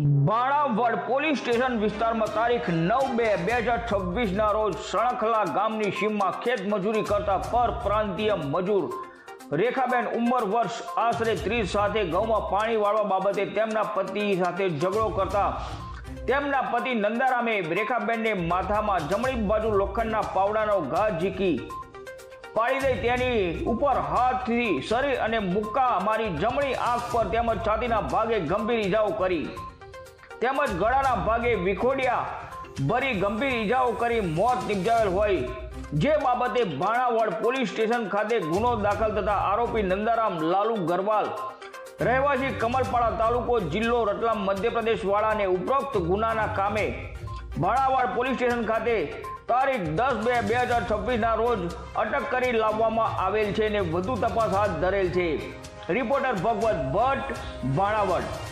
બાણાવડ police station વિસ્તારમાં તારીખ નવ બે બે હજાર છવ્વીસના રોજ સણખલા ગામની સીમમાં ખેત મજૂરી કરતા પરપ્રાંતીય મજૂર. રેખાબેન ઉંમર વર્ષ, આશરે ત્રીસ સાથે ઘઉંમાં પાણી વાળવા બાબતે તેમના પતિ સાથે ઝઘડો કરતા. તેમના પતિ નંદારામે રેખાબેનને માથામાં જમણી બાજુ લોખંડના પાવડાનો ઘા ઝીકી. પાડી દઈ તેની ઉપર હાથથી શરીર અને મુક્કા મારી જમણી આંખ પર તેમજ છાતીના ભાગે ગંભીર ઈજાઓ કરી. તેમજ ગળાના ભાગે વિખોડિયા ભરી ગંભીર ઈજાઓ કરી મોત નિપજાવેલ હોય. જે બાબતે ભાણાવડ પોલીસ સ્ટેશન ખાતે ગુનો દાખલ થતા આરોપી નંદારામ લાલુ ગરવાલ, રહેવાસી કમલપાડા તાલુકો જિલ્લો રતલામ મધ્યપ્રદેશ વાળાને ઉપરોક્ત ગુનાના કામે ભાણાવડ પોલીસ સ્ટેશન ખાતે તારીખ દસ બે બે હજાર છવ્વીસના રોજ અટક કરી લાવવામાં આવેલ છે અને વધુ તપાસ હાથ ધરેલ છે. રિપોર્ટર ભગવત ભટ્ટ ભાણાવડ